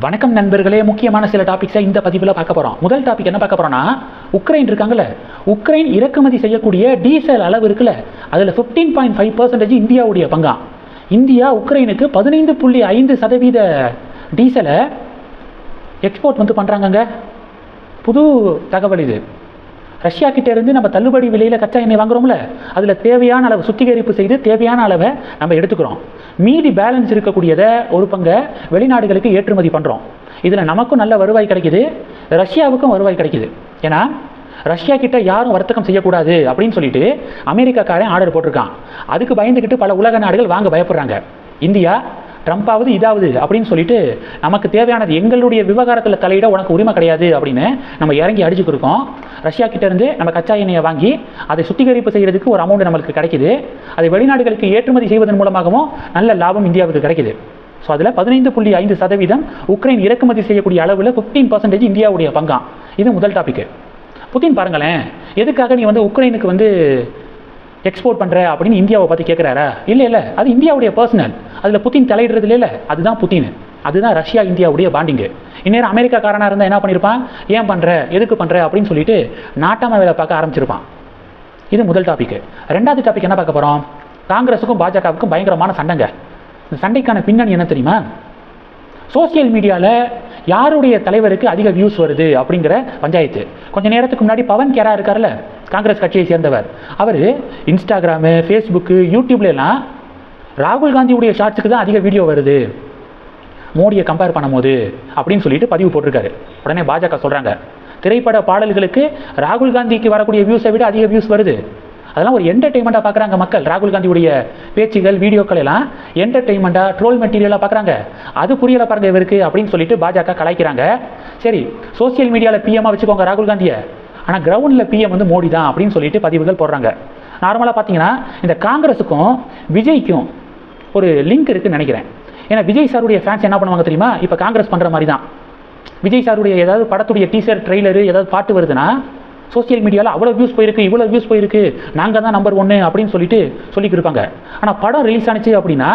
வணக்கம் நண்பர்களே முக்கியமான சில டாபிக்ஸை இந்த பதிவில் பார்க்க போகிறோம் முதல் டாபிக் என்ன பார்க்க போகிறோம்னா உக்ரைன் இருக்காங்கல்ல உக்ரைன் இறக்குமதி செய்யக்கூடிய டீசல் அளவு இருக்குல்ல அதில் ஃபிஃப்டீன் பாயிண்ட் ஃபைவ் பர்சன்டேஜ் இந்தியாவுடைய பங்கா. இந்தியா உக்ரைனுக்கு பதினைந்து புள்ளி ஐந்து சதவீத டீசலை எக்ஸ்போர்ட் வந்து பண்ணுறாங்கங்க புது தகவல் இது. ரஷ்யா கிட்டேருந்து நம்ம தள்ளுபடி விலையில் கச்சா எண்ணெய் வாங்குறோம்ல அதில் தேவையான அளவு சுத்திகரிப்பு செய்து தேவையான அளவை நம்ம எடுத்துக்கிறோம். மீதி பேலன்ஸ் இருக்கக்கூடியதை ஒரு பங்கை வெளிநாடுகளுக்கு ஏற்றுமதி பண்ணுறோம் இதில் நமக்கும் நல்ல வருவாய் கிடைக்குது ரஷ்யாவுக்கும் வருவாய் கிடைக்குது. ஏன்னா ரஷ்யா கிட்ட யாரும் வர்த்தகம் செய்யக்கூடாது அப்படின்னு சொல்லிட்டு அமெரிக்காக்காரன் ஆர்டர் போட்டிருக்கான். அதுக்கு பயந்துக்கிட்டு பல உலக நாடுகள் வாங்க பயப்படுறாங்க. இந்தியா ட்ரம்ப்பாவது இதாவது அப்படின்னு சொல்லிட்டு நமக்கு தேவையானது எங்களுடைய விவகாரத்தில் தலையிட உனக்கு உரிமை கிடையாது அப்படின்னு நம்ம இறங்கி அடிச்சுக்கிருக்கோம் ரஷ்யா கிட்டேருந்து நம்ம கச்சா எண்ணெயை வாங்கி அதை சுத்திகரிப்பு செய்கிறதுக்கு ஒரு அமௌண்ட் நம்மளுக்கு கிடைக்குது. அதை வெளிநாடுகளுக்கு ஏற்றுமதி செய்வதன் மூலமாகவும் நல்ல லாபம் இந்தியாவுக்கு கிடைக்குது. ஸோ அதில் பதினைந்து புள்ளி ஐந்து சதவீதம் உக்ரைன் இறக்குமதி செய்யக்கூடிய அளவில் ஃபிஃப்டீன் பர்சன்டேஜ் இந்தியாவுடைய பங்காம் இது முதல் டாபிக் புதின் பாருங்களேன் எதுக்காக நீ வந்து உக்ரைனுக்கு வந்து எக்ஸ்போர்ட் பண்ணுற அப்படின்னு இந்தியாவை பற்றி கேட்குறாரா இல்லை இல்லை. அது இந்தியாவுடைய பர்சனல் அதில் புத்தின் தலையிடுறது இல்லை. அதுதான் புத்தின். அதுதான் ரஷ்யா இந்தியாவுடைய பாண்டிங்கு இந்நேரம் அமெரிக்காக்காரனாக இருந்தால் என்ன பண்ணியிருப்பான் ஏன் பண்ணுற எதுக்கு பண்ணுற அப்படின்னு சொல்லிட்டு நாட்டாம வேலை பார்க்க ஆரம்பிச்சிருப்பான். இது முதல் டாபிக் ரெண்டாவது டாபிக் என்ன பார்க்க போகிறோம் காங்கிரஸுக்கும் பாஜகவுக்கும் பயங்கரமான சண்டைங்க. இந்த சண்டைக்கான பின்னணி என்ன தெரியுமா? சோசியல் மீடியாவில் யாருடைய தலைவருக்கு அதிக வியூஸ் வருது அப்படிங்கிற பஞ்சாயத்து. கொஞ்ச நேரத்துக்கு முன்னாடி பவன் கேரா இருக்கார்ல. காங்கிரஸ் கட்சியை சேர்ந்தவர். அவர் இன்ஸ்டாகிராமு ஃபேஸ்புக்கு யூடியூப்லாம் ராகுல் காந்தியுடைய ஷார்ட்ஸுக்கு தான் அதிக வீடியோ வருது. மோடியை கம்பேர் பண்ணும்போது அப்படின்னு சொல்லிட்டு பதிவு போட்டிருக்காரு. உடனே பாஜக சொல்கிறாங்க திரைப்பட பாடல்களுக்கு ராகுல் காந்திக்கு வரக்கூடிய வியூஸை விட அதிக வியூஸ் வருது. அதெல்லாம் ஒரு என்டர்டெயின்மெண்ட்டாக பார்க்குறாங்க மக்கள். ராகுல் காந்தியுடைய பேச்சுகள் வீடியோக்கள் எல்லாம் என்டர்டெயின்மெண்ட்டாக ட்ரோல் மெட்டீரியலாக பார்க்குறாங்க. அது புரியலை பாருங்க இவருக்கு அப்படின்னு சொல்லிட்டு பாஜக கலாய்க்கிறாங்க. சரி சோசியல் மீடியாவில் பிஎம்மாக வச்சுக்கோங்க ராகுல் காந்தியை. ஆனால் கிரவுண்டில் பிஎம் வந்து மோடி தான் அப்படின்னு சொல்லிட்டு பதிவுகள் போடுறாங்க. நார்மலாக பார்த்தீங்கன்னா இந்த காங்கிரஸுக்கும் விஜய்க்கும் ஒரு லிங்க் இருக்குன்னு நினைக்கிறேன். ஏன்னா விஜய் சாருடைய ஃபேன்ஸ் என்ன பண்ணுவாங்க தெரியுமா? இப்போ காங்கிரஸ் பண்ணுற மாதிரி தான் விஜய் சாருடைய ஏதாவது படத்துடைய டீசர் ட்ரெய்லரு ஏதாவது பாட்டு வருதுன்னா சோசியல் மீடியாவில் அவ்வளோ வியூஸ் போயிருக்கு இவ்வளோ வியூஸ் போயிருக்கு. நாங்கள் தான் நம்பர் ஒன்று அப்படின்னு சொல்லிட்டு சொல்லிக்கிருப்பாங்க ஆனால் படம் ரிலீஸ் ஆனிச்சு அப்படின்னா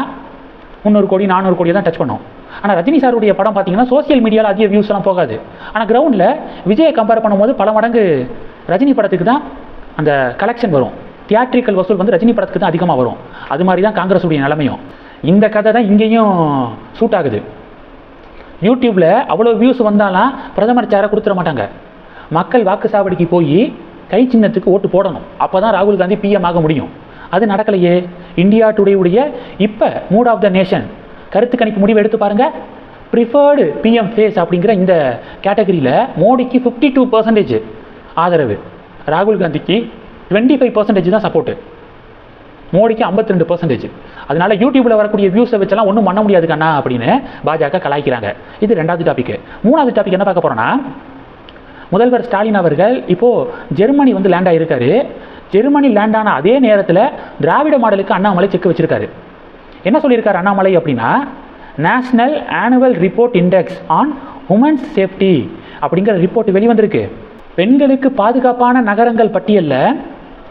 முந்நூறு கோடி நானூறு கோடியை தான் டச் பண்ணோம். ஆனால் ரஜினி சாருடைய படம் பார்த்தீங்கன்னா சோசியல் மீடியாவில் அதிக வியூஸ் எல்லாம் போகாது. ஆனால் கிரவுண்டில் விஜயை கம்பேர் பண்ணும்போது பல மடங்கு ரஜினி படத்துக்கு தான் அந்த கலெக்ஷன் வரும். தியேட்ரிக்கல் வசூல் வந்து ரஜினி படத்துக்கு தான் அதிகமாக வரும். அது மாதிரி தான் காங்கிரஸுடைய நிலைமையும். இந்த கதை தான் இங்கேயும் சூட் ஆகுது. யூடியூப்பில் அவ்வளோ வியூஸ் வந்தாலாம் பிரதமர் சேரை கொடுத்துட மாட்டாங்க. மக்கள் வாக்கு சாவடிக்கு போய் கை சின்னத்துக்கு ஓட்டு போடணும். அப்போ தான் ராகுல் காந்தி பிஎம் ஆக முடியும். அது நடக்கலையே. இந்தியா டுடே உடைய இப்போ மூட் ஆஃப் த நேஷன் கருத்து கணிப்பு முடிவு எடுத்து பாருங்கள் ப்ரிஃபர்டு பிஎம் ஃபேஸ் அப்படிங்கிற இந்த கேட்டகரியில் மோடிக்கு ஃபிஃப்டி டூ பர்சன்டேஜ் ஆதரவு. ராகுல் காந்திக்கு டுவெண்ட்டி ஃபைவ் பர்சன்டேஜ் தான் சப்போர்ட்டு மோடிக்கு 52% ரெண்டு பர்சன்டேஜ் அதனால் யூடியூப்பில் வரக்கூடிய வியூஸை வச்செல்லாம் ஒன்றும் பண்ண முடியாது கண்ணா அப்படின்னு பாஜக கலாய்க்கிறாங்க. இது ரெண்டாவது டாபிக் மூணாவது டாபிக் என்ன பார்க்க போகிறோன்னா முதல்வர் ஸ்டாலின் அவர்கள் இப்போது ஜெர்மனி வந்து லேண்ட் ஆகியிருக்காரு ஜெர்மனி லேண்ட் ஆன அதே நேரத்தில் திராவிட மாடலுக்கு அண்ணாமலை செக் வச்சுருக்காரு. என்ன சொல்லியிருக்கார் அண்ணாமலை அப்படின்னா national annual report index on women's safety அப்படிங்கிற ரிப்போர்ட் வெளிவந்திருக்கு. பெண்களுக்கு பாதுகாப்பான நகரங்கள் பட்டியலில்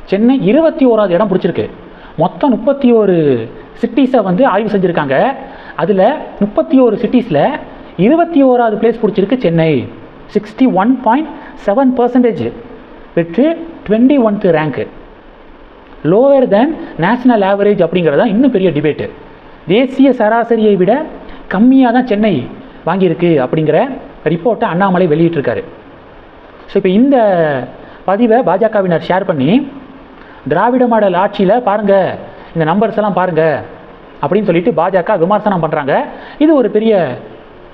சென்னை இருபத்தி ஓராவது இடம் பிடிச்சிருக்கு. மொத்தம் முப்பத்தி ஒரு சிட்டிஸை வந்து ஆய்வு செஞ்சுருக்காங்க. அதில் முப்பத்தி ஒரு சிட்டிஸில் இருபத்தி ஓராவது பிளேஸ் பிடிச்சிருக்கு Chennai. Sixty one point seven percentage பெற்று டுவெண்ட்டி ஒன்த்து ரேங்க்கு லோவர் தேன் நேஷனல் ஆவரேஜ் அப்படிங்கிறது தான் இன்னும் பெரிய டிபேட்டு தேசிய சராசரியை விட கம்மியாக தான் சென்னை வாங்கியிருக்கு அப்படிங்கிற ரிப்போர்ட்டை அண்ணாமலை வெளியிட்டிருக்காரு. ஸோ இப்போ இந்த பதிவை பாஜகவினர் ஷேர் பண்ணி திராவிட மாடல் ஆட்சியில் பாருங்கள் இந்த நம்பர்ஸ் எல்லாம் பாருங்கள் அப்படின்னு சொல்லிட்டு பாஜக விமர்சனம் பண்ணுறாங்க இது ஒரு பெரிய